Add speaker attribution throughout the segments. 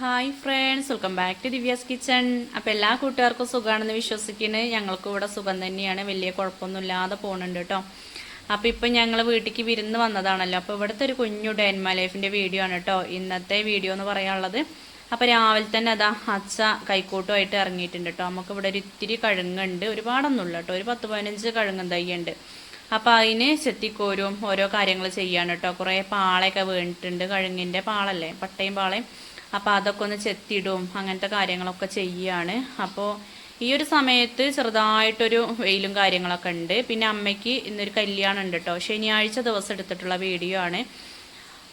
Speaker 1: Hi friends welcome back to Divya's kitchen അപ്പോൾ എല്ലാ കൂട്ടുകാർക്കും സുഖമാണെന്ന് വിശ്വസിക്കുന്നത് ഞങ്ങൾക്കും ഇവിടെ സുഖം തന്നെയാണ്. വലിയ കുഴപ്പമൊന്നുമില്ലാതെ പോകുന്നുണ്ട് കേട്ടോ. അപ്പോൾ ഇപ്പം ഞങ്ങൾ വീട്ടിലേക്ക് വിരുന്ന് വന്നതാണല്ലോ. അപ്പോൾ ഇവിടുത്തെ ഒരു കുഞ്ഞു ഡെൻമ ലൈഫിന്റെ വീഡിയോ ആണ് കേട്ടോ. ഇന്നത്തെ വീഡിയോ എന്ന് പറയാനുള്ളത്. അപ്പോൾ രാവിലെ തന്നെ അതാ അച്ഛ കൈക്കൂട്ടുമായിട്ട് ഇറങ്ങിയിട്ടുണ്ട് കേട്ടോ. നമുക്ക് ഇവിടെ ഒരു ഇത്തിരി കഴുങ്ങുണ്ട്. ഒരുപാടൊന്നുമില്ല കേട്ടോ. ഒരു പത്ത് പതിനഞ്ച് കഴുങ്ങും തയ്യുണ്ട് അപ്പോൾ അതിന് ചെത്തിക്കോരും ഓരോ കാര്യങ്ങൾ ചെയ്യാണ് കേട്ടോ. കുറേ പാളയൊക്കെ വീണിട്ടുണ്ട്. കഴുങ്ങിന്റെ പാളല്ലേ? പട്ടയും പാളയും. അപ്പോൾ അതൊക്കെ ഒന്ന് ചെത്തിയിടും അങ്ങനത്തെ കാര്യങ്ങളൊക്കെ ചെയ്യുകയാണ് അപ്പോൾ ഈ ഒരു സമയത്ത് ചെറുതായിട്ടൊരു വെയിലും കാര്യങ്ങളൊക്കെ ഉണ്ട്. പിന്നെ അമ്മയ്ക്ക് ഇന്നൊരു കല്യാണം ഉണ്ട് കേട്ടോ ശനിയാഴ്ച ദിവസം എടുത്തിട്ടുള്ള വീഡിയോ ആണ്.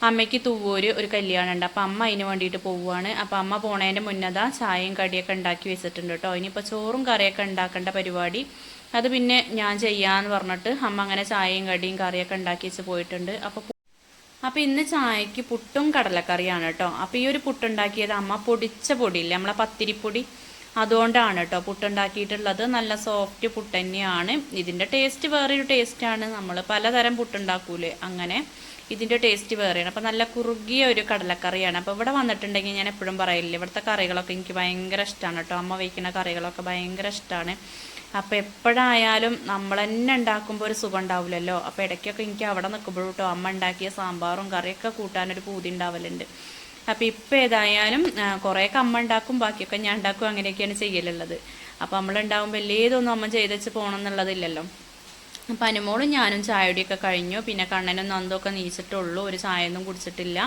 Speaker 1: അമ്മയ്ക്ക് തൂവൂര് ഒരു കല്യാണം ഉണ്ട്. അപ്പം അമ്മ അതിന് വേണ്ടിയിട്ട് പോവുകയാണ് അപ്പം അമ്മ പോണതിന്റെ മുന്നതാ ചായയും കടിയൊക്കെ ഉണ്ടാക്കി വെച്ചിട്ടുണ്ട് കേട്ടോ ഇനിയിപ്പോൾ ചോറും കറിയൊക്കെ ഉണ്ടാക്കേണ്ട പരിപാടി. അത് പിന്നെ ഞാൻ ചെയ്യാമെന്ന് പറഞ്ഞിട്ട് അമ്മ അങ്ങനെ ചായയും കടിയും കറിയൊക്കെ ഉണ്ടാക്കി വെച്ച് പോയിട്ടുണ്ട്. അപ്പോൾ അപ്പോൾ ഇന്ന് ചായക്ക് പുട്ടും കടലക്കറിയാണ് കേട്ടോ അപ്പോൾ ഈ ഒരു പുട്ടുണ്ടാക്കിയത് അമ്മ പൊടിച്ച പൊടിയില്ല? നമ്മളെ പത്തിരിപ്പൊടി. അതുകൊണ്ടാണ് കേട്ടോ പുട്ടുണ്ടാക്കിയിട്ടുള്ളത്. നല്ല സോഫ്റ്റ് പുട്ട് തന്നെയാണ്. ഇതിന്റെ ടേസ്റ്റ് വേറൊരു ടേസ്റ്റാണ് നമ്മൾ പലതരം പുട്ടുണ്ടാക്കൂലേ? അങ്ങനെ ഇതിന്റെ ടേസ്റ്റ് വേറെയാണ്. അപ്പോൾ നല്ല കുറുകിയ ഒരു കടലക്കറിയാണ്. അപ്പോൾ ഇവിടെ വന്നിട്ടുണ്ടെങ്കിൽ ഞാൻ എപ്പോഴും പറയില്ല ഇവിടുത്തെ കറികളൊക്കെ എനിക്ക് ഭയങ്കര ഇഷ്ടമാണ് കേട്ടോ അമ്മ വയ്ക്കുന്ന കറികളൊക്കെ ഭയങ്കര ഇഷ്ടമാണ് അപ്പോൾ എപ്പോഴായാലും നമ്മൾ തന്നെ ഉണ്ടാക്കുമ്പോൾ ഒരു സുഖം ഉണ്ടാവില്ലല്ലോ അപ്പോൾ ഇടയ്ക്കൊക്കെ എനിക്ക് അവിടെ നിൽക്കുമ്പോഴും കേട്ടോ അമ്മ ഉണ്ടാക്കിയ സാമ്പാറും കറിയൊക്കെ കൂട്ടാൻ ഒരു പൂതി ഉണ്ടാവലുണ്ട്. അപ്പോൾ ഇപ്പോൾ ഏതായാലും കുറേയൊക്കെ അമ്മ ഉണ്ടാക്കും ബാക്കിയൊക്കെ ഞാൻ ഉണ്ടാക്കും അങ്ങനെയൊക്കെയാണ് ചെയ്യലുള്ളത്. അപ്പോൾ നമ്മളുണ്ടാകുമ്പോൾ വലിയതൊന്നും അമ്മ ചെയ്തച്ച് പോകണം എന്നുള്ളതില്ലല്ലോ. അപ്പം അനുമോളും ഞാനും ചായയുടെയൊക്കെ കഴിഞ്ഞു. പിന്നെ കണ്ണനും നന്ദൊക്കെ നീച്ചിട്ടുള്ളൂ. ഒരു ചായ ഒന്നും കുടിച്ചിട്ടില്ല.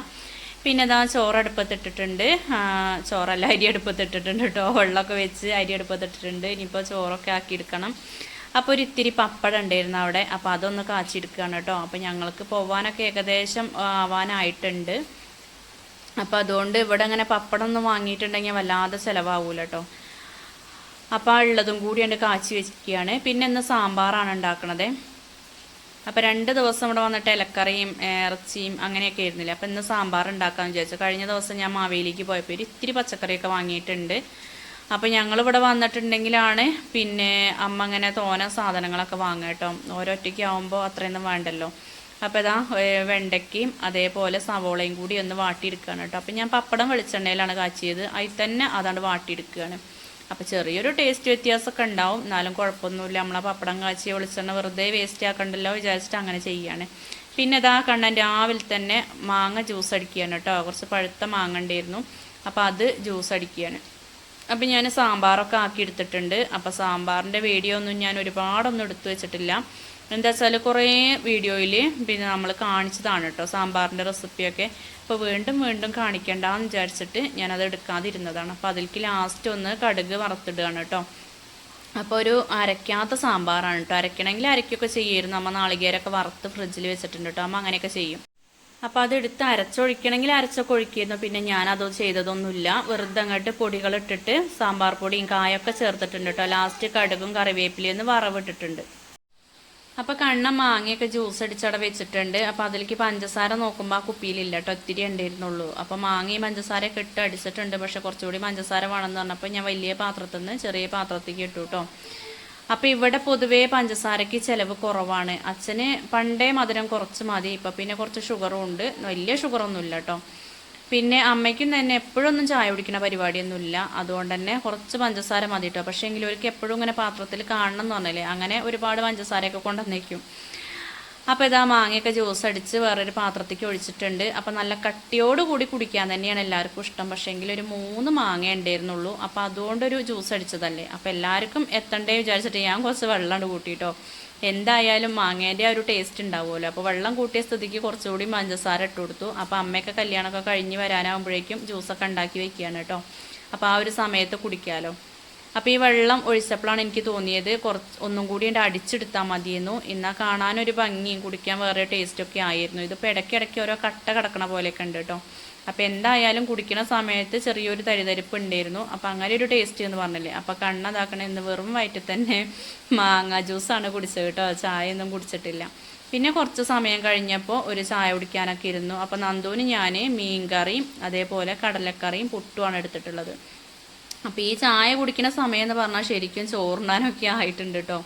Speaker 1: പിന്നെ ഇതാ ചോറ് അടുപ്പത്തിട്ടിട്ടുണ്ട് ചോറല്ല അരി അടുപ്പത്തിട്ടിട്ടുണ്ട് കേട്ടോ വെള്ളമൊക്കെ വെച്ച് അരി അടുപ്പത്തിട്ടിട്ടുണ്ട് ഇനിയിപ്പോൾ ചോറൊക്കെ ആക്കിയെടുക്കണം. അപ്പോൾ ഒരു ഇത്തിരി പപ്പടം ഉണ്ടായിരുന്നു അവിടെ. അപ്പോൾ അതൊന്ന് കാച്ചിയെടുക്കുകയാണ് കേട്ടോ അപ്പോൾ ഞങ്ങൾക്ക് പോവാനൊക്കെ ഏകദേശം ആവാനായിട്ടുണ്ട്. അപ്പോൾ അതുകൊണ്ട് ഇവിടെ അങ്ങനെ പപ്പടം ഒന്നും വാങ്ങിയിട്ടുണ്ടെങ്കിൽ വല്ലാതെ ചിലവാകൂല കേട്ടോ അപ്പോൾ ഉള്ളതും കൂടി ഉണ്ട് കാച്ചി വെച്ചിരിക്കുകയാണ്. പിന്നെ ഇന്ന് സാമ്പാറാണ് ഉണ്ടാക്കണത്. അപ്പോൾ രണ്ട് ദിവസം ഇവിടെ വന്നിട്ട് ഇലക്കറിയും ഇറച്ചിയും അങ്ങനെയൊക്കെ ആയിരുന്നില്ല? അപ്പോൾ ഇന്ന് സാമ്പാർ ഉണ്ടാക്കാമെന്ന് വിചാരിച്ചു. കഴിഞ്ഞ ദിവസം ഞാൻ മാവേലിക്ക് പോയപ്പോൾ ഒരു ഇത്തിരി പച്ചക്കറിയൊക്കെ വാങ്ങിയിട്ടുണ്ട്. അപ്പോൾ ഞങ്ങളിവിടെ വന്നിട്ടുണ്ടെങ്കിലാണ് പിന്നെ അമ്മ അങ്ങനെ തോന സാധനങ്ങളൊക്കെ വാങ്ങുക കേട്ടോ. ഓരോറ്റയ്ക്ക് ആവുമ്പോൾ അത്രയൊന്നും വേണ്ടല്ലോ. അപ്പോൾ ഇതാ വെണ്ടയ്ക്കയും അതേപോലെ സവോളയും കൂടി ഒന്ന് വാട്ടിയെടുക്കുകയാണ് കേട്ടോ. അപ്പോൾ ഞാൻ പപ്പടം വെളിച്ചെണ്ണയിലാണ് കാച്ചിയത്. അതിൽ തന്നെ അതാണ് വാട്ടിയെടുക്കുകയാണ്. അപ്പോൾ ചെറിയൊരു ടേസ്റ്റ് വ്യത്യാസമൊക്കെ ഉണ്ടാവും. എന്നാലും കുഴപ്പമൊന്നുമില്ല. നമ്മളെ പപ്പടം കാച്ചി വെളിച്ചെണ്ണ വെറുതെ വേസ്റ്റ് ആക്കണ്ടല്ലോ വിചാരിച്ചിട്ട് അങ്ങനെ ചെയ്യാണ്. പിന്നെ ഇതാ കണ്ണൻ രാവിലെ തന്നെ മാങ്ങ ജ്യൂസ് അടിക്കുകയാണ് കേട്ടോ. കുറച്ച് പഴുത്ത മാങ്ങ ഉണ്ടായിരുന്നു. അപ്പോൾ അത് ജ്യൂസ് അടിക്കുകയാണ്. അപ്പം ഞാൻ സാമ്പാറൊക്കെ ആക്കി എടുത്തിട്ടുണ്ട് അപ്പോൾ സാമ്പാറിന്റെ വീഡിയോ ഒന്നും ഞാൻ ഒരുപാടൊന്നും എടുത്തു വെച്ചിട്ടില്ല. എന്താ വെച്ചാൽ കുറേ വീഡിയോയിൽ പിന്നെ നമ്മൾ കാണിച്ചതാണ് കേട്ടോ സാമ്പാറിന്റെ റെസിപ്പിയൊക്കെ. അപ്പോൾ വീണ്ടും വീണ്ടും കാണിക്കേണ്ടെന്ന് വിചാരിച്ചിട്ട് ഞാനത് എടുക്കാതിരുന്നതാണ്. അപ്പോൾ അതിലേക്ക് ലാസ്റ്റ് ഒന്ന് കടുക് വറുത്തിടുകയാണ് കേട്ടോ അപ്പോൾ ഒരു അരയ്ക്കാത്ത സാമ്പാറാണ് കേട്ടോ അരയ്ക്കണമെങ്കിൽ അരയ്ക്കൊക്കെ ചെയ്യുമായിരുന്നു അമ്മ നാളികേരൊക്കെ വറുത്ത് ഫ്രിഡ്ജിൽ വെച്ചിട്ടുണ്ട് കേട്ടോ അമ്മ അങ്ങനെയൊക്കെ ചെയ്യും. അപ്പോൾ അതെടുത്ത് അരച്ചൊഴിക്കണമെങ്കിൽ അരച്ചൊക്കെ ഒഴിക്കുന്നു പിന്നെ ഞാനത് ചെയ്തതൊന്നുമില്ല. വെറുതെ അങ്ങോട്ട് പൊടികൾ ഇട്ടിട്ട് സാമ്പാർ പൊടിയും കായൊക്കെ ചേർത്തിട്ടുണ്ട് കേട്ടോ ലാസ്റ്റ് കടുകും കറിവേപ്പിലയും ഒന്ന് വറവിട്ടിട്ടുണ്ട്. അപ്പോൾ കണ്ണ മാങ്ങയൊക്കെ ജ്യൂസ് അടിച്ചട വെച്ചിട്ടുണ്ട്. അപ്പോൾ അതിലേക്ക് പഞ്ചസാര നോക്കുമ്പോൾ ആ കുപ്പിയിലില്ല കേട്ടോ ഒത്തിരി ഉണ്ടായിരുന്നുള്ളൂ. അപ്പോൾ മാങ്ങയും പഞ്ചസാരയൊക്കെ ഇട്ട് അടിച്ചിട്ടുണ്ട്. പക്ഷെ കുറച്ചുകൂടി പഞ്ചസാര വേണമെന്ന് പറഞ്ഞപ്പോൾ ഞാൻ വലിയ പാത്രത്തിൽ നിന്ന് ചെറിയ പാത്രത്തേക്ക് ഇട്ടു കേട്ടോ. അപ്പോൾ ഇവിടെ പൊതുവേ പഞ്ചസാരയ്ക്ക് ചിലവ് കുറവാണ്. അച്ഛന് പണ്ടേ മധുരം കുറച്ച് മതി. ഇപ്പോൾ പിന്നെ കുറച്ച് ഷുഗറും ഉണ്ട്. വലിയ ഷുഗറൊന്നുമില്ല കേട്ടോ. പിന്നെ അമ്മയ്ക്കും തന്നെ എപ്പോഴൊന്നും ചായ കുടിക്കുന്ന പരിപാടിയൊന്നുമില്ല. അതുകൊണ്ട് തന്നെ കുറച്ച് പഞ്ചസാര മതി കേട്ടോ പക്ഷേ എങ്കിലും അവർക്ക് എപ്പോഴും ഇങ്ങനെ പാത്രത്തിൽ കാണണം എന്ന് പറഞ്ഞില്ലേ? അങ്ങനെ ഒരുപാട് പഞ്ചസാരയൊക്കെ കൊണ്ടുവന്നേക്കും അപ്പോൾ ഇതാ മാങ്ങയൊക്കെ ജ്യൂസ് അടിച്ച് വേറൊരു പാത്രത്തേക്ക് ഒഴിച്ചിട്ടുണ്ട്. അപ്പോൾ നല്ല കട്ടിയോട് കൂടി കുടിക്കാൻ തന്നെയാണ് എല്ലാവർക്കും ഇഷ്ടം. പക്ഷേ ഒരു മൂന്ന് മാങ്ങ ഉണ്ടായിരുന്നുള്ളൂ. അപ്പോൾ അതുകൊണ്ടൊരു ജ്യൂസ് അടിച്ചതല്ലേ? അപ്പോൾ എല്ലാവർക്കും എത്തണ്ടേ വിചാരിച്ചിട്ട് ഞാൻ കുറച്ച് വെള്ളം കൂട്ടിയിട്ടോ എന്തായാലും മാങ്ങേന്റെ ആ ഒരു ടേസ്റ്റ് ഉണ്ടാവുമല്ലോ. അപ്പോൾ വെള്ളം കൂട്ടിയ സ്ഥിതിക്ക് കുറച്ചുകൂടി പഞ്ചസാര ഇട്ട് കൊടുത്തു. അപ്പോൾ അമ്മയൊക്കെ കല്യാണമൊക്കെ കഴിഞ്ഞ് വരാനാകുമ്പോഴേക്കും ജ്യൂസൊക്കെ ഉണ്ടാക്കി വെക്കുകയാണ് കേട്ടോ. അപ്പോൾ ആ ഒരു സമയത്ത് കുടിക്കാമല്ലോ അപ്പോൾ ഈ വെള്ളം ഒഴിച്ചപ്പോഴാണ് എനിക്ക് തോന്നിയത് കുറച്ച് ഒന്നും കൂടി എന്റെ അടിച്ചെടുത്താൽ മതിയെന്നു. എന്നാൽ കാണാനൊരു ഭംഗിയും കുടിക്കാൻ വേറെ ടേസ്റ്റൊക്കെ ആയിരുന്നു. ഇതിപ്പോൾ ഇടയ്ക്കിടയ്ക്ക് ഓരോ കട്ട കിടക്കണ പോലെയൊക്കെ ഉണ്ട് കേട്ടോ. അപ്പോൾ എന്തായാലും കുടിക്കുന്ന സമയത്ത് ചെറിയൊരു തരിതരിപ്പ് ഉണ്ടായിരുന്നു. അപ്പോൾ അങ്ങനെ ഒരു ടേസ്റ്റ് എന്ന് പറഞ്ഞില്ലേ? അപ്പോൾ കണ്ണതാക്കണ ഇന്ന് വെറും വയറ്റിൽ തന്നെ മാങ്ങ ജ്യൂസാണ് കുടിച്ചത് കേട്ടോ. ചായ ഒന്നും കുടിച്ചിട്ടില്ല. പിന്നെ കുറച്ച് സമയം കഴിഞ്ഞപ്പോൾ ഒരു ചായ കുടിക്കാനൊക്കെ ഇരുന്നു. അപ്പോൾ നന്ദുവിന് ഞാൻ മീൻകറിയും അതേപോലെ കടലക്കറിയും പുട്ടുമാണ് എടുത്തിട്ടുള്ളത്. അപ്പോൾ ഈ ചായ കുടിക്കുന്ന സമയം എന്ന് പറഞ്ഞാൽ ശരിക്കും ചോറുണ്ണാനൊക്കെ ആയിട്ടുണ്ട് കേട്ടോ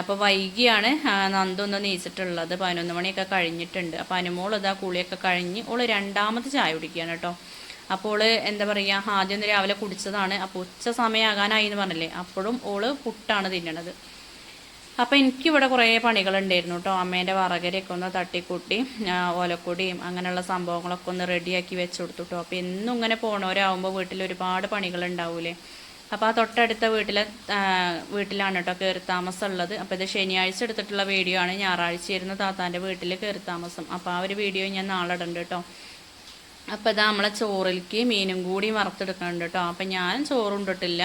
Speaker 1: അപ്പോൾ വൈകിയാണ് നന്ദൊന്ന് നീച്ചിട്ടുള്ളത്. പതിനൊന്ന് മണിയൊക്കെ കഴിഞ്ഞിട്ടുണ്ട്. അപ്പോൾ അനുമോൾ ഇതാ കുളിയൊക്കെ കഴിഞ്ഞ് ഓൾ രണ്ടാമത്തെ ചായ കുടിക്കുകയാണ് കേട്ടോ അപ്പോൾ എന്താ പറയുക ആദ്യം രാവിലെ കുടിച്ചതാണ്. അപ്പോൾ ഉച്ച സമയമാകാനായി എന്ന് പറഞ്ഞില്ലേ? അപ്പോഴും ഓൾ പുട്ടാണ് തിന്നണത്. അപ്പം എനിക്കിവിടെ കുറേ പണികളുണ്ടായിരുന്നു കേട്ടോ അമ്മേന്റെ വറകരയൊക്കെ ഒന്ന് തട്ടിക്കൂട്ടി ഓലക്കൂടിയും അങ്ങനെയുള്ള സംഭവങ്ങളൊക്കെ ഒന്ന് റെഡിയാക്കി വെച്ച് കൊടുത്തു കേട്ടോ അപ്പോൾ എന്നും ഇങ്ങനെ പോണവരാകുമ്പോൾ വീട്ടിൽ ഒരുപാട് പണികളുണ്ടാവൂലേ. അപ്പോൾ ആ തൊട്ടടുത്ത വീട്ടിലെ വീട്ടിലാണ് കേട്ടോ കയറി താമസം ഉള്ളത് അപ്പോൾ ഇത് ശനിയാഴ്ച എടുത്തിട്ടുള്ള വീഡിയോ ആണ്. ഞായറാഴ്ച ഇരുന്ന് താത്താന്റെ വീട്ടിൽ കയറി താമസം. അപ്പോൾ ആ ഒരു വീഡിയോ ഞാൻ നാളെ ഇടണ്ട് കേട്ടോ അപ്പോൾ ഇതാ നമ്മളെ ചോറിലേക്ക് മീനും കൂടി വറുത്തെടുക്കുന്നുണ്ട് കേട്ടോ അപ്പം ഞാൻ ചോറുണ്ടിട്ടില്ല.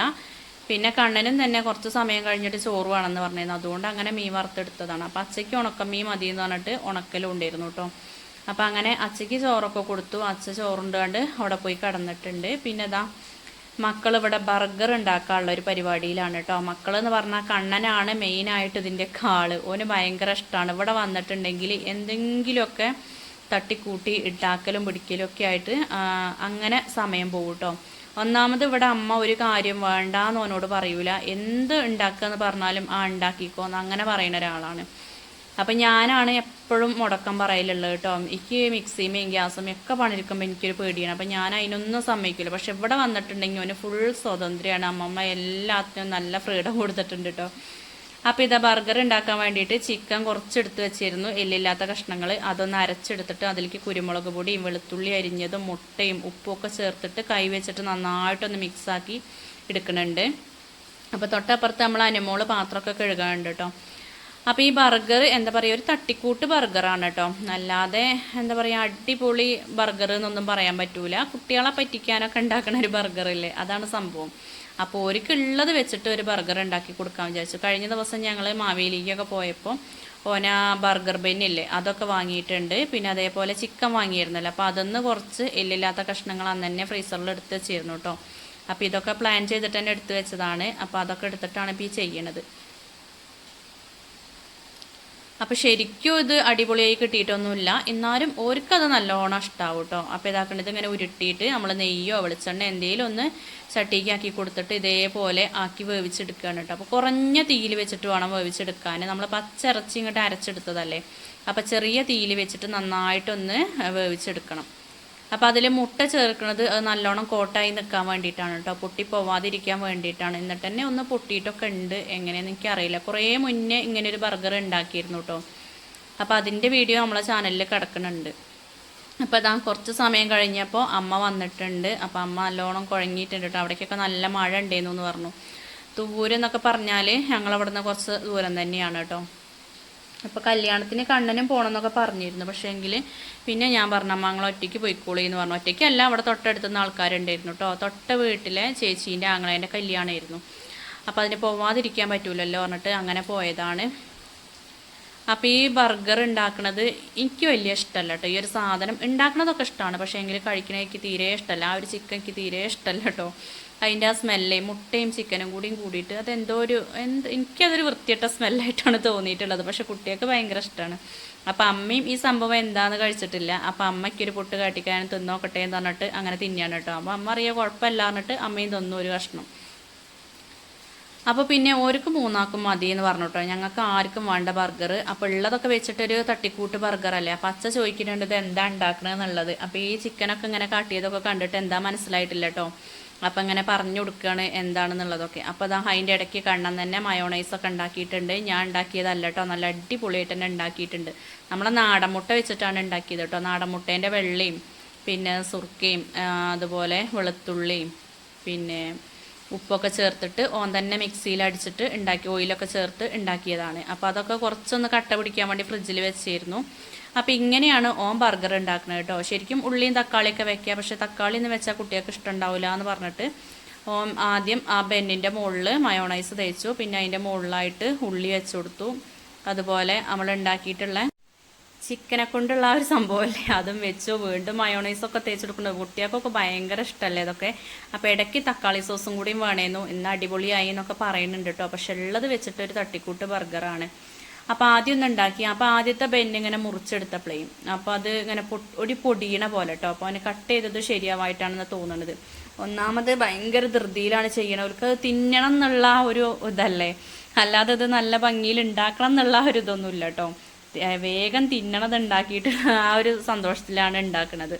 Speaker 1: പിന്നെ കണ്ണനും തന്നെ കുറച്ച് സമയം കഴിഞ്ഞിട്ട് ചോറ് വേണമെന്ന് പറഞ്ഞിരുന്നു. അതുകൊണ്ട് അങ്ങനെ മീൻ വറുത്തെടുത്തതാണ്. അപ്പം അച്ചയ്ക്ക് ഉണക്കമീൻ മതി എന്ന് പറഞ്ഞിട്ട് ഉണക്കലും ഉണ്ടായിരുന്നു കേട്ടോ. അപ്പം അങ്ങനെ അച്ചയ്ക്ക് ചോറൊക്കെ കൊടുത്തു. അച്ഛ ചോറുണ്ട് കണ്ട് അവിടെ പോയി കിടന്നിട്ടുണ്ട്. പിന്നെ ഇതാ മക്കൾ ഇവിടെ ബർഗർ ഉണ്ടാക്കാനുള്ള ഒരു പരിപാടിയിലാണ് കേട്ടോ. മക്കൾ എന്ന് പറഞ്ഞാൽ കണ്ണനാണ് മെയിനായിട്ട് ഇതിന്റെ കാൾ. ഓന് ഭയങ്കര ഇഷ്ടമാണ് ഇവിടെ വന്നിട്ടുണ്ടെങ്കിൽ എന്തെങ്കിലുമൊക്കെ തട്ടിക്കൂട്ടി ഇട്ടാക്കലും പിടിക്കലും ഒക്കെ ആയിട്ട് അങ്ങനെ സമയം പോകും കേട്ടോ. ഒന്നാമത് ഇവിടെ അമ്മ ഒരു കാര്യം വേണ്ടാന്ന് ഓനോട് പറയൂല. എന്ത് ഉണ്ടാക്കുക പറഞ്ഞാലും ആ ഉണ്ടാക്കിക്കോന്ന് അങ്ങനെ പറയുന്ന ഒരാളാണ്. അപ്പം ഞാനാണ് എപ്പോഴും മുടക്കം പറയലുള്ളത് കേട്ടോ. എനിക്ക് മിക്സിയുമേയും ഗ്യാസും ഒക്കെ പണിയെടുക്കുമ്പോൾ എനിക്കൊരു പേടിയാണ്. അപ്പം ഞാൻ അതിനൊന്നും സമ്മതിക്കില്ല പക്ഷെ ഇവിടെ വന്നിട്ടുണ്ടെങ്കിൽ അവന് ഫുൾ സ്വാതന്ത്ര്യമാണ് അമ്മമ്മ എല്ലാത്തിനും നല്ല ഫ്രീഡം കൊടുത്തിട്ടുണ്ട് കേട്ടോ. അപ്പോൾ ഇതാ ബർഗർ ഉണ്ടാക്കാൻ വേണ്ടിയിട്ട് ചിക്കൻ കുറച്ചെടുത്ത് വെച്ചിരുന്നു. എല്ലില്ലാത്ത കഷ്ണങ്ങൾ. അതൊന്ന് അരച്ചെടുത്തിട്ട് അതിലേക്ക് കുരുമുളക് പൊടിയും വെളുത്തുള്ളി അരിഞ്ഞതും മുട്ടയും ഉപ്പൊക്കെ ചേർത്തിട്ട് കൈ വെച്ചിട്ട് നന്നായിട്ടൊന്ന് മിക്സാക്കി എടുക്കുന്നുണ്ട്. അപ്പോൾ തൊട്ടപ്പുറത്ത് നമ്മൾ അനുമോൾ പാത്രമൊക്കെ കഴുകാനുണ്ട് കേട്ടോ. അപ്പോൾ ഈ ബർഗർ എന്താ പറയുക ഒരു തട്ടിക്കൂട്ട് ബർഗറാണ് കേട്ടോ. അല്ലാതെ എന്താ പറയുക അടിപൊളി ബർഗർ എന്നൊന്നും പറയാൻ പറ്റൂല. കുട്ടികളെ പറ്റിക്കാനൊക്കെ ഉണ്ടാക്കുന്ന ഒരു ബർഗറില്ലേ അതാണ് സംഭവം. അപ്പോൾ ഒരുക്കുള്ളത് വെച്ചിട്ട് ഒരു ബർഗർ ഉണ്ടാക്കി കൊടുക്കാൻ വിചാരിച്ചു. കഴിഞ്ഞ ദിവസം ഞങ്ങൾ മാവേലിക്കൊക്കെ പോയപ്പോൾ ഓന ബർഗർ ബെന്നില്ലേ അതൊക്കെ വാങ്ങിയിട്ടുണ്ട്. പിന്നെ അതേപോലെ ചിക്കൻ വാങ്ങിയിരുന്നല്ലോ. അപ്പോൾ അതൊന്ന് കുറച്ച് എല്ലില്ലാത്ത കഷ്ണങ്ങൾ അന്ന് തന്നെ ഫ്രീസറിൽ എടുത്ത് വെച്ചിരുന്നു കേട്ടോ അപ്പോൾ ഇതൊക്കെ പ്ലാൻ ചെയ്തിട്ട് തന്നെ എടുത്ത് വെച്ചതാണ്. അപ്പോൾ അതൊക്കെ എടുത്തിട്ടാണ് ഇപ്പോൾ ഈ ചെയ്യണത്. അപ്പോൾ ശരിക്കും ഇത് അടിപൊളിയായി കിട്ടിയിട്ടൊന്നുമില്ല. എന്നാലും ഓർക്കത് നല്ലോണം ഇഷ്ടാവും കേട്ടോ അപ്പോൾ ഇതാക്കേണ്ടത് ഇങ്ങനെ ഉരുട്ടിയിട്ട് നമ്മൾ നെയ്യോ വെളിച്ചെണ്ണ എന്തെങ്കിലും ഒന്ന് ചട്ടിക്ക് ആക്കി കൊടുത്തിട്ട് ഇതേപോലെ ആക്കി വേവിച്ചെടുക്കുകയാണ് കേട്ടോ. അപ്പോൾ കുറഞ്ഞ തീയിൽ വെച്ചിട്ട് വേണം വേവിച്ചെടുക്കാൻ നമ്മൾ പച്ചിറച്ചി ഇങ്ങോട്ട് അരച്ചെടുത്തതല്ലേ? അപ്പോൾ ചെറിയ തീയിൽ വെച്ചിട്ട് നന്നായിട്ടൊന്ന് വേവിച്ചെടുക്കണം. അപ്പോൾ അതിൽ മുട്ട ചേർക്കുന്നത് അത് നല്ലോണം കോട്ടായി നിൽക്കാൻ വേണ്ടിയിട്ടാണ് കേട്ടോ പൊട്ടി പോവാതിരിക്കാൻ വേണ്ടിയിട്ടാണ്. എന്നിട്ട് തന്നെ ഒന്ന് പൊട്ടിയിട്ടൊക്കെ ഉണ്ട്. എങ്ങനെയെന്ന് എനിക്കറിയില്ല. കുറേ മുന്നേ ഇങ്ങനെ ഒരു ബർഗർ ഉണ്ടാക്കിയിരുന്നു കേട്ടോ അപ്പോൾ അതിന്റെ വീഡിയോ നമ്മളെ ചാനലിൽ കിടക്കുന്നുണ്ട്. അപ്പോൾ അതാ കുറച്ച് സമയം കഴിഞ്ഞപ്പോൾ അമ്മ വന്നിട്ടുണ്ട്. അപ്പോൾ അമ്മ നല്ലോണം കുഴങ്ങിയിട്ടുണ്ട് കേട്ടോ അവിടേക്കൊക്കെ നല്ല മഴ ഉണ്ടായിരുന്നു എന്ന് പറഞ്ഞു. ദൂരം എന്നൊക്കെ പറഞ്ഞാൽ ഞങ്ങളവിടുന്ന് കുറച്ച് ദൂരം തന്നെയാണ് കേട്ടോ അപ്പോൾ കല്യാണത്തിന് കണ്ണനും പോകണമെന്നൊക്കെ പറഞ്ഞിരുന്നു. പക്ഷേ എങ്കിൽ പിന്നെ ഞാൻ പറഞ്ഞു അമ്മ ഞങ്ങൾ ഒറ്റയ്ക്ക് പോയിക്കോളി എന്ന് പറഞ്ഞു. ഒറ്റയ്ക്കല്ല അവിടെ തൊട്ടടുത്തുനിന്ന് ആൾക്കാരുണ്ടായിരുന്നു കേട്ടോ തൊട്ട വീട്ടിലെ ചേച്ചീന്റെ ആങ്ങളേന്റെ കല്യാണമായിരുന്നു അപ്പോൾ അതിന് പോവാതിരിക്കാൻ പറ്റൂലല്ലോ പറഞ്ഞിട്ട് അങ്ങനെ പോയതാണ്. അപ്പോൾ ഈ ബർഗർ ഉണ്ടാക്കുന്നത് എനിക്ക് വലിയ ഇഷ്ടമല്ല കേട്ടോ ഈ ഒരു സാധനം ഉണ്ടാക്കുന്നതൊക്കെ ഇഷ്ടമാണ് പക്ഷേ എങ്കിൽ കഴിക്കണ എനിക്ക് തീരെ ഇഷ്ടമല്ല ആ ഒരു ചിക്കൻ എനിക്ക് തീരെ ഇഷ്ടമല്ല കേട്ടോ അതിന്റെ ആ സ്മെല്ലേ മുട്ടയും ചിക്കനും കൂടിയും കൂടിയിട്ട് അതെന്തോ ഒരു എന്ത് എനിക്കതൊരു വൃത്തിയിട്ട സ്മെല്ലായിട്ടാണ് തോന്നിയിട്ടുള്ളത്. പക്ഷെ കുട്ടികൾക്ക് ഭയങ്കര ഇഷ്ടമാണ് അപ്പോൾ അമ്മയും ഈ സംഭവം എന്താണെന്ന് കഴിച്ചിട്ടില്ല. അപ്പോൾ അമ്മയ്ക്കൊരു പൊട്ട് കാട്ടിക്കാൻ തിന്നോക്കട്ടെ എന്ന് പറഞ്ഞിട്ട് അങ്ങനെ തിന്നാണ് കേട്ടോ. അപ്പോൾ അമ്മ അറിയാം കുഴപ്പമില്ല എന്നിട്ട് അമ്മയും തന്നു ഒരു കഷ്ണം. അപ്പോൾ പിന്നെ ഓർക്ക് മൂന്നാക്കും മതി എന്ന് പറഞ്ഞു കേട്ടോ. ഞങ്ങൾക്ക് ആർക്കും വേണ്ട ബർഗർ. അപ്പോൾ ഉള്ളതൊക്കെ വെച്ചിട്ടൊരു തട്ടിക്കൂട്ട് ബർഗർ അല്ലേ? അപ്പോൾ അച്ഛ ചോദിക്കുന്നുണ്ട് ഇത് എന്താ ഉണ്ടാക്കണമെന്നുള്ളത് അപ്പോൾ ഈ ചിക്കനൊക്കെ ഇങ്ങനെ കാട്ടിയതൊക്കെ കണ്ടിട്ട് എന്താ മനസ്സിലായിട്ടില്ല കേട്ടോ. അപ്പം ഇങ്ങനെ പറഞ്ഞു കൊടുക്കുകയാണ് എന്താണെന്നുള്ളതൊക്കെ. അപ്പോൾ അതാ അതിന്റെ ഇടയ്ക്ക് കണ്ണൻ തന്നെ മയോണൈസൊക്കെ ഉണ്ടാക്കിയിട്ടുണ്ട്. ഞാൻ ഉണ്ടാക്കിയതല്ല കേട്ടോ നല്ല അടിപൊളിയായിട്ട് തന്നെ ഉണ്ടാക്കിയിട്ടുണ്ട്. നമ്മളെ നാടൻ മുട്ട വെച്ചിട്ടാണ് ഉണ്ടാക്കിയത് കേട്ടോ നാടൻ മുട്ടേന്റെ വെള്ളയും പിന്നെ സുർക്കയും അതുപോലെ വെളുത്തുള്ളിയും പിന്നെ ഉപ്പൊക്കെ ചേർത്തിട്ട് ഓൻ തന്നെ മിക്സിയിൽ അടിച്ചിട്ട് ഉണ്ടാക്കി ഓയിലൊക്കെ ചേർത്ത് ഉണ്ടാക്കിയതാണ്. അപ്പോൾ അതൊക്കെ കുറച്ചൊന്ന് കട്ട പിടിക്കാൻ വേണ്ടി ഫ്രിഡ്ജിൽ വെച്ചിരുന്നു. അപ്പോൾ ഇങ്ങനെയാണ് ഓൻ ബർഗർ ഉണ്ടാക്കുന്നത് കേട്ടോ. ശരിക്കും ഉള്ളിയും തക്കാളിയൊക്കെ വെക്കുക പക്ഷേ തക്കാളി എന്ന് വെച്ചാൽ കുട്ടികൾക്ക് ഇഷ്ടമുണ്ടാവില്ല എന്ന് പറഞ്ഞിട്ട് ഓൻ ആദ്യം ആ ബെന്നിന്റെ മുകളിൽ മയോണൈസ് തേച്ചു. പിന്നെ അതിന്റെ മുകളിലായിട്ട് ഉള്ളി വെച്ചു കൊടുത്തു. അതുപോലെ നമ്മൾ ഉണ്ടാക്കിയിട്ടുള്ള ചിക്കനെ കൊണ്ടുള്ള ആ ഒരു സംഭവമല്ലേ? അതും വെച്ചു. വീണ്ടും മയോണൈസൊക്കെ തേച്ചെടുക്കുന്നത് കുട്ടികൾക്കൊക്കെ ഭയങ്കര ഇഷ്ടമല്ലേ ഇതൊക്കെ? അപ്പോൾ ഇടയ്ക്ക് തക്കാളി സോസും കൂടിയും വേണേന്നു. ഇന്ന് അടിപൊളിയായി എന്നൊക്കെ പറയുന്നുണ്ട് കേട്ടോ. പക്ഷെ ഉള്ളത് വെച്ചിട്ട് ഒരു തട്ടിക്കൂട്ട് ബർഗറാണ് അപ്പോൾ ആദ്യം ഒന്ന് ഉണ്ടാക്കി. അപ്പോൾ ആദ്യത്തെ ബെന്ന് ഇങ്ങനെ മുറിച്ചെടുത്തപ്പോഴേ അപ്പോൾ അത് ഇങ്ങനെ ഒരു പൊടിയണ പോലെ കേട്ടോ. അപ്പോൾ അവന് കട്ട് ചെയ്തത് ശരിയാവായിട്ടാണെന്ന് തോന്നുന്നത്. ഒന്നാമത് ഭയങ്കര ധൃതിയിലാണ് ചെയ്യണവർക്ക് അത് തിന്നണം എന്നുള്ള ഒരു ഇതല്ലേ? അല്ലാതെ ഇത് നല്ല ഭംഗിയിൽ ഉണ്ടാക്കണം എന്നുള്ള ഒരു ഇതൊന്നുമില്ല കേട്ടോ. വേഗം തിന്നണത് ഉണ്ടാക്കിയിട്ട് ആ ഒരു സന്തോഷത്തിലാണ് ഉണ്ടാക്കുന്നത്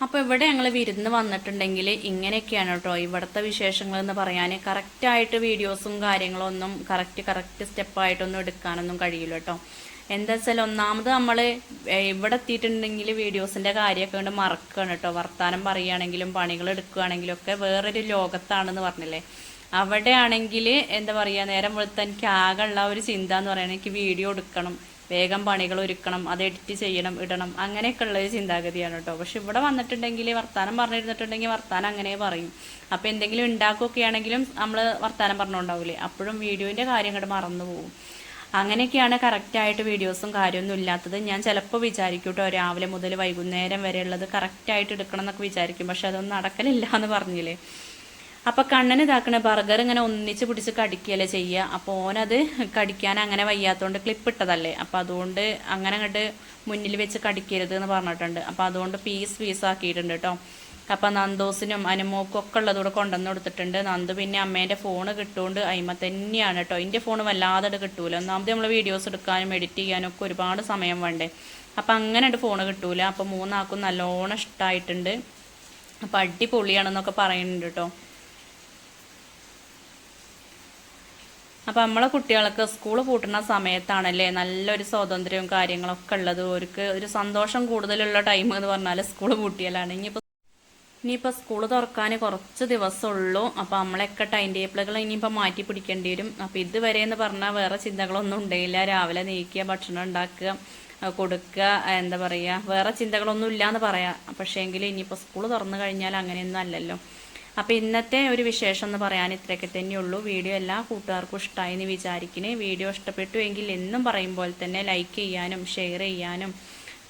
Speaker 1: അപ്പോൾ ഇവിടെ ഞങ്ങൾ വിരുന്ന് വന്നിട്ടുണ്ടെങ്കിൽ ഇങ്ങനെയൊക്കെയാണ് കേട്ടോ ഇവിടുത്തെ വിശേഷങ്ങൾ എന്ന് പറയാൻ കറക്റ്റായിട്ട് വീഡിയോസും കാര്യങ്ങളും കാര്യങ്ങളൊന്നും കറക്റ്റ് കറക്റ്റ് സ്റ്റെപ്പായിട്ടൊന്നും എടുക്കാനൊന്നും കഴിയില്ല കേട്ടോ. എന്താ വെച്ചാൽ ഒന്നാമത് നമ്മൾ ഇവിടെ എത്തിയിട്ടുണ്ടെങ്കിൽ വീഡിയോസിന്റെ കാര്യമൊക്കെ കൊണ്ട് മറക്കുകയാണ് കേട്ടോ. വർത്താനം പറയുകയാണെങ്കിലും പണികൾ എടുക്കുകയാണെങ്കിലും ഒക്കെ വേറൊരു ലോകത്താണെന്ന് പറഞ്ഞില്ലേ? അവിടെ ആണെങ്കിൽ എന്താ പറയുക നേരം വെളുത്ത എനിക്ക് ആകെയുള്ള ഒരു ചിന്ത എന്ന് പറയുന്നത് എനിക്ക് വീഡിയോ എടുക്കണം വേഗം പണികൾ ഒരുക്കണം അത് എഡിറ്റ് ചെയ്യണം ഇടണം അങ്ങനെയൊക്കെ ഉള്ള ഒരു ചിന്താഗതിയാണ് കേട്ടോ. പക്ഷെ ഇവിടെ വന്നിട്ടുണ്ടെങ്കിൽ വർത്താനം പറഞ്ഞിരുന്നിട്ടുണ്ടെങ്കിൽ വർത്താനം അങ്ങനെ പറയും. അപ്പോൾ എന്തെങ്കിലും ഉണ്ടാക്കുകയൊക്കെ ആണെങ്കിലും നമ്മൾ വർത്താനം പറഞ്ഞുണ്ടാവില്ലേ അപ്പോഴും വീഡിയോന്റെ കാര്യം അങ്ങോട്ട് മറന്നു പോകും. അങ്ങനെയൊക്കെയാണ് കറക്റ്റായിട്ട് വീഡിയോസും കാര്യമൊന്നും ഇല്ലാത്തത്. ഞാൻ ചിലപ്പോൾ വിചാരിക്കും കേട്ടോ രാവിലെ മുതൽ വൈകുന്നേരം വരെയുള്ളത് കറക്റ്റായിട്ട് എടുക്കണം എന്നൊക്കെ വിചാരിക്കും. പക്ഷെ അതൊന്നും നടക്കലില്ല എന്ന് പറഞ്ഞില്ലേ. അപ്പൊ കണ്ണന് ഇതാക്കണ ബർഗർ ഇങ്ങനെ ഒന്നിച്ച് പിടിച്ച് കടിക്കുകയല്ലേ ചെയ്യുക അപ്പോൾ ഓനത് കടിക്കാൻ അങ്ങനെ വയ്യാത്തതുകൊണ്ട് ക്ലിപ്പ് ഇട്ടതല്ലേ. അപ്പോൾ അതുകൊണ്ട് അങ്ങനെ അങ്ങോട്ട് മുന്നിൽ വെച്ച് കടിക്കരുത് എന്ന് പറഞ്ഞിട്ടുണ്ട്. അപ്പോൾ അതുകൊണ്ട് പീസ് പീസ് ആക്കിയിട്ടുണ്ട് കേട്ടോ അപ്പൊ നന്ദോസിനും അനുമോക്കും ഒക്കെ ഉള്ളതൂടെ കൊണ്ടുവന്ന് കൊടുത്തിട്ടുണ്ട്. നന്ദു പിന്നെ അമ്മേന്റെ ഫോണ് കിട്ടുകൊണ്ട് അയിമ തന്നെയാണ് കേട്ടോ എന്റെ ഫോൺ വല്ലാതെ കിട്ടൂല. ഒന്നാമത് നമ്മൾ വീഡിയോസ് എടുക്കാനും എഡിറ്റ് ചെയ്യാനും ഒക്കെ ഒരുപാട് സമയം വേണ്ടേ. അപ്പൊ അങ്ങനെ ഫോൺ കിട്ടൂല. അപ്പൊ മൂന്നാൾക്കും നല്ലോണം ഇഷ്ടമായിട്ടുണ്ട് അപ്പൊ അടിപൊളിയാണെന്നൊക്കെ പറയുന്നുണ്ട് കേട്ടോ അപ്പം നമ്മളെ കുട്ടികൾക്ക് സ്കൂൾ പൂട്ടുന്ന സമയത്താണല്ലേ നല്ലൊരു സ്വാതന്ത്ര്യവും കാര്യങ്ങളൊക്കെ ഉള്ളത്. അവർക്ക് ഒരു സന്തോഷം കൂടുതലുള്ള ടൈം എന്ന് പറഞ്ഞാൽ സ്കൂൾ പൂട്ടിയാലാണ്. ഇനിയിപ്പോൾ ഇനിയിപ്പോൾ സ്കൂൾ തുറക്കാൻ കുറച്ച് ദിവസമുള്ളൂ. അപ്പോൾ നമ്മളൊക്കെ ടൈം ടേബിളുകൾ ഇനിയിപ്പോൾ മാറ്റി പിടിക്കേണ്ടി വരും. അപ്പോൾ ഇതുവരെ എന്ന് പറഞ്ഞാൽ വേറെ ചിന്തകളൊന്നും ഉണ്ടായില്ല. രാവിലെ നീക്കുക ഭക്ഷണം ഉണ്ടാക്കുക കൊടുക്കുക എന്താ പറയുക വേറെ ചിന്തകളൊന്നും ഇല്ല എന്ന് പറയാം. പക്ഷേ എങ്കിൽ ഇനിയിപ്പോൾ സ്കൂൾ തുറന്നു കഴിഞ്ഞാൽ അങ്ങനെയൊന്നും അല്ലല്ലോ. അപ്പോൾ ഇന്നത്തെ ഒരു വിശേഷം എന്ന് പറയാൻ ഇത്രയൊക്കെ തന്നെയുള്ളൂ. വീഡിയോ എല്ലാ കൂട്ടുകാർക്കും ഇഷ്ടമായി എന്ന് വിചാരിക്കണേ. വീഡിയോ ഇഷ്ടപ്പെട്ടു എങ്കിൽ എന്നും പറയുമ്പോൾ തന്നെ ലൈക്ക് ചെയ്യാനും ഷെയർ ചെയ്യാനും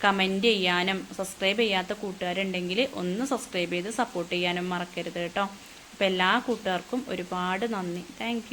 Speaker 1: കമന്റ് ചെയ്യാനും സബ്സ്ക്രൈബ് ചെയ്യാത്ത കൂട്ടുകാരുണ്ടെങ്കിൽ ഒന്ന് സബ്സ്ക്രൈബ് ചെയ്ത് സപ്പോർട്ട് ചെയ്യാനും മറക്കരുത് കേട്ടോ. അപ്പോൾ എല്ലാ കൂട്ടുകാർക്കും ഒരുപാട് നന്ദി. താങ്ക്